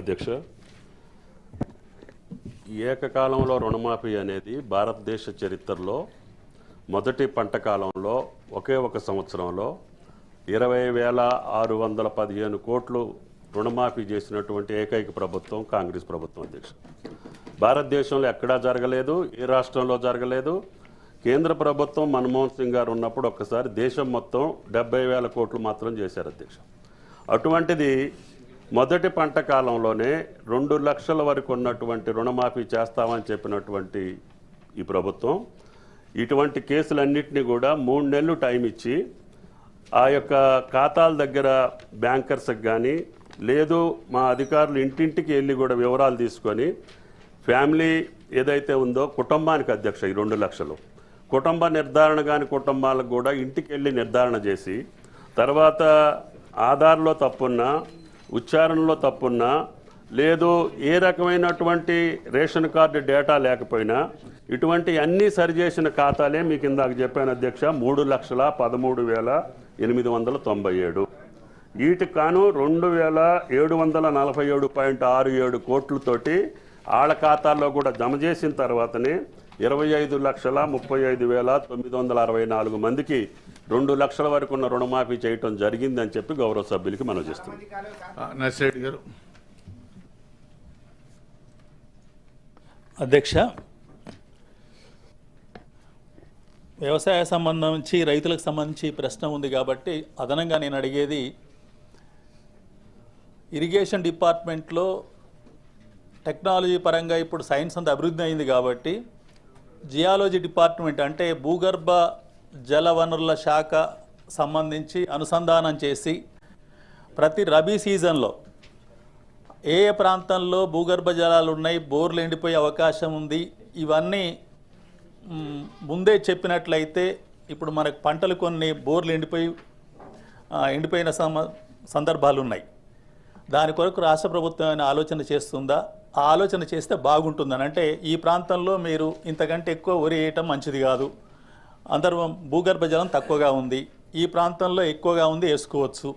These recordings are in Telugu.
అధ్యక్ష ఏకకాలంలో రుణమాఫీ అనేది భారతదేశ చరిత్రలో మొదటి పంట కాలంలో ఒకే ఒక సంవత్సరంలో ఇరవై వేల ఆరు వందల పదిహేను కోట్లు రుణమాఫీ చేసినటువంటి ఏకైక ప్రభుత్వం కాంగ్రెస్ ప్రభుత్వం అధ్యక్ష. భారతదేశంలో ఎక్కడా జరగలేదు ఏ రాష్ట్రంలో జరగలేదు. కేంద్ర ప్రభుత్వం మన్మోహన్ సింగ్ గారు ఉన్నప్పుడు ఒక్కసారి దేశం మొత్తం డెబ్బై వేల కోట్లు మాత్రం చేశారు అధ్యక్ష. అటువంటిది మొదటి పంట కాలంలోనే రెండు లక్షల వరకు ఉన్నటువంటి రుణమాఫీ చేస్తామని చెప్పినటువంటి ఈ ప్రభుత్వం ఇటువంటి కేసులన్నింటినీ కూడా మూడు నెలలు టైం ఇచ్చి ఆ యొక్క ఖాతాల దగ్గర బ్యాంకర్స్కి కానీ లేదు మా అధికారులు ఇంటింటికి వెళ్ళి కూడా వివరాలు తీసుకొని ఫ్యామిలీ ఏదైతే ఉందో కుటుంబానికి అధ్యక్ష ఈ రెండు లక్షలు. కుటుంబ నిర్ధారణ కాని కుటుంబాలకు కూడా ఇంటికి వెళ్ళి నిర్ధారణ చేసి తర్వాత ఆధార్లో తప్పున్నా ఉచ్చారణలో తప్పున్నా లేదు ఏ రకమైనటువంటి రేషన్ కార్డు డేటా లేకపోయినా ఇటువంటి అన్నీ సరిచేసిన ఖాతాలే మీకు ఇందాక చెప్పాను అధ్యక్ష మూడు లక్షల పదమూడు వేల ఎనిమిది వందల తొంభై ఏడు. వీటికాను రెండు వేల ఏడు వందల నలభై ఏడు పాయింట్ ఆరు ఏడు కోట్లతోటి ఆళ్ళ ఖాతాల్లో కూడా జమ చేసిన తర్వాతనే ఇరవై ఐదు లక్షల ముప్పై ఐదు వేల తొమ్మిది వందల అరవై నాలుగు మందికి రెండు లక్షల వరకు ఉన్న రుణమాఫీ చేయటం జరిగిందని చెప్పి గౌరవ సభ్యులకి మనం చేస్తుంది ఆ, నర్సిరెడ్డి గారు. అధ్యక్ష వ్యవసాయ సంబంధించి రైతులకు సంబంధించి ప్రశ్న ఉంది కాబట్టి అదనంగా నేను అడిగేది ఇరిగేషన్ డిపార్ట్మెంట్లో టెక్నాలజీ పరంగా ఇప్పుడు సైన్స్ అంత అభివృద్ధి అయింది కాబట్టి జియాలజీ డిపార్ట్మెంట్ అంటే భూగర్భ జలవనరుల శాఖ సంబంధించి అనుసంధానం చేసి ప్రతి రబీ సీజన్లో ఏ ఏ ప్రాంతంలో భూగర్భ జలాలు ఉన్నాయి బోర్లు ఎండిపోయే అవకాశం ఉంది ఇవన్నీ ముందే చెప్పినట్లయితే ఇప్పుడు మనకు పంటలు కొన్ని బోర్లు ఎండిపోయి ఎండిపోయిన సందర్భాలు ఉన్నాయి. దాని కొరకు రాష్ట్ర ప్రభుత్వం ఏమైనా ఆలోచన చేస్తుందా? ఆ ఆలోచన చేస్తే బాగుంటుందని. అంటే ఈ ప్రాంతంలో మీరు ఇంతకంటే ఎక్కువ వరి వేయటం మంచిది కాదు. అందరం భూగర్భ జలం తక్కువగా ఉంది. ఈ ప్రాంతంలో ఎక్కువగా ఉంది వేసుకోవచ్చు.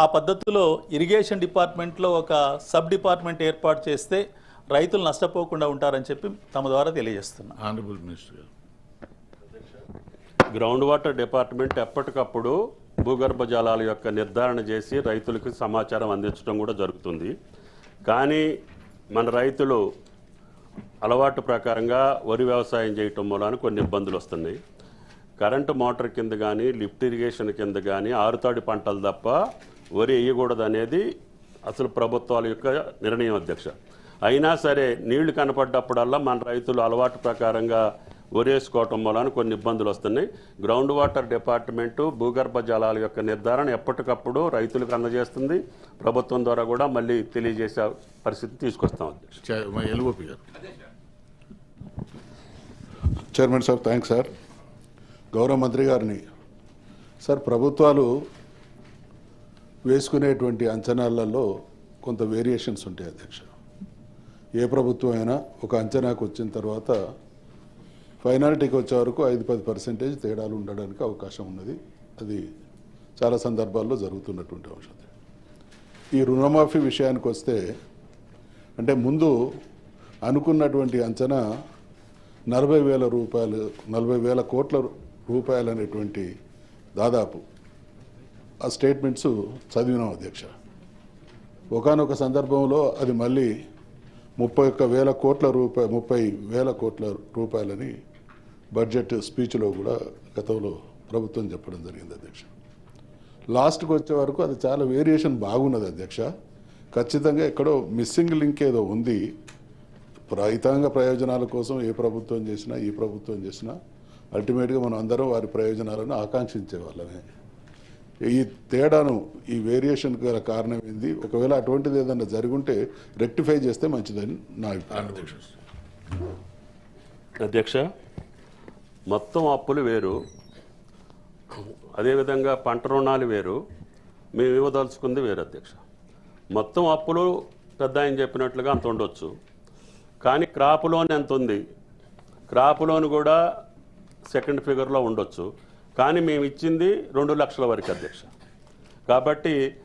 ఆ పద్ధతిలో ఇరిగేషన్ డిపార్ట్మెంట్లో ఒక సబ్ డిపార్ట్మెంట్ ఏర్పాటు చేస్తే రైతులు నష్టపోకుండా ఉంటారని చెప్పి తమ ద్వారా తెలియజేస్తున్నా. Honourable minister ground water department ఎప్పటికప్పుడు భూగర్భ జలాల యొక్క నిర్ధారణ చేసి రైతులకు సమాచారం అందించడం కూడా జరుగుతుంది. కానీ మన రైతులు అలవాటు ప్రకారంగా వరి వ్యవసాయం చేయటం మూలాన కొన్ని ఇబ్బందులు వస్తున్నాయి. కరెంటు మోటార్ కింద కానీ లిఫ్ట్ ఇరిగేషన్ కింద కానీ ఆరుతాడి పంటలు తప్ప వరి వేయకూడదు అనేది అసలు ప్రభుత్వాల యొక్క నిర్ణయం అధ్యక్ష. అయినా సరే నీళ్ళు కనపడ్డప్పుడల్లా మన రైతులు అలవాటు ప్రకారంగా వరేసుకోవటం వలన కొన్ని ఇబ్బందులు వస్తున్నాయి. గ్రౌండ్ వాటర్ డిపార్ట్మెంటు భూగర్భ జలాల యొక్క నిర్ధారణ ఎప్పటికప్పుడు రైతులకు అందజేస్తుంది. ప్రభుత్వం ద్వారా కూడా మళ్ళీ తెలియజేసే పరిస్థితి తీసుకొస్తాం అధ్యక్ష. Chairman sir thanks sir. గౌరవ మంత్రి గారిని సార్ ప్రభుత్వాలు వేసుకునేటువంటి అంచనాలలో కొంత వేరియేషన్స్ ఉంటాయి అధ్యక్ష. ఏ ప్రభుత్వం అయినా ఒక అంచనాకు వచ్చిన తర్వాత ఫైనాలిటీకి వచ్చే వరకు ఐదు పది పర్సెంటేజ్ తేడాలు ఉండడానికి అవకాశం ఉన్నది. అది చాలా సందర్భాల్లో జరుగుతున్నటువంటి అంశం. ఈ రుణమాఫీ విషయానికి వస్తే అంటే ముందు అనుకున్నటువంటి అంచనా నలభై వేల రూపాయలు నలభై వేల కోట్ల రూపాయలు అనేటువంటి దాదాపు ఆ స్టేట్మెంట్స్ చదివినాం అధ్యక్ష. ఒకనొక సందర్భంలో అది మళ్ళీ ముప్పై ఒక్క వేల కోట్ల రూపాయ ముప్పై వేల కోట్ల రూపాయలని బడ్జెట్ స్పీచ్లో కూడా గతంలో ప్రభుత్వం చెప్పడం జరిగింది అధ్యక్ష. లాస్ట్కి వచ్చే వరకు అది చాలా వేరియేషన్ బాగున్నది అధ్యక్ష. ఖచ్చితంగా ఎక్కడో మిస్సింగ్ లింక్ ఏదో ఉంది. రైతాంగ ప్రయోజనాల కోసం ఏ ప్రభుత్వం చేసినా ఈ ప్రభుత్వం చేసినా అల్టిమేట్గా మనం అందరం వారి ప్రయోజనాలను ఆకాంక్షించే వాళ్ళమే. ఈ తేడాను ఈ వేరియేషన్ గల కారణం ఏంది? ఒకవేళ అటువంటిది ఏదన్నా జరుగుంటే రెక్టిఫై చేస్తే మంచిదని నా అభిప్రాయం. అధ్యక్ష. అధ్యక్ష మొత్తం అప్పులు వేరు. అదేవిధంగా పంట రుణాలు వేరు. మేము ఇవ్వదలుచుకుంది వేరు అధ్యక్ష. మొత్తం అప్పులు పెద్ద ఆయన చెప్పినట్లుగా అంత ఉండొచ్చు. కానీ క్రాప్ లోన్ ఎంత ఉంది? క్రాప్ లోన్ కూడా సెకండ్ ఫిగర్లో ఉండొచ్చు. కానీ మేము ఇచ్చింది రెండు లక్షల వరకు అధ్యక్ష. కాబట్టి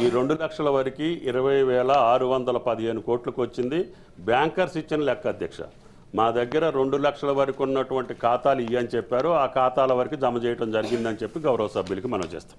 ఈ రెండు లక్షల వరకు ఇరవై వేల ఆరు వందల పదిహేను కోట్లకు వచ్చింది. బ్యాంకర్స్ ఇచ్చిన లెక్క అధ్యక్ష. మా దగ్గర రెండు లక్షల వరకు ఉన్నటువంటి ఖాతాలు ఇవ్వని చెప్పారు. ఆ ఖాతాల వరకు జమ చేయడం జరిగిందని చెప్పి గౌరవ సభ్యులకి మనం చేస్తాం.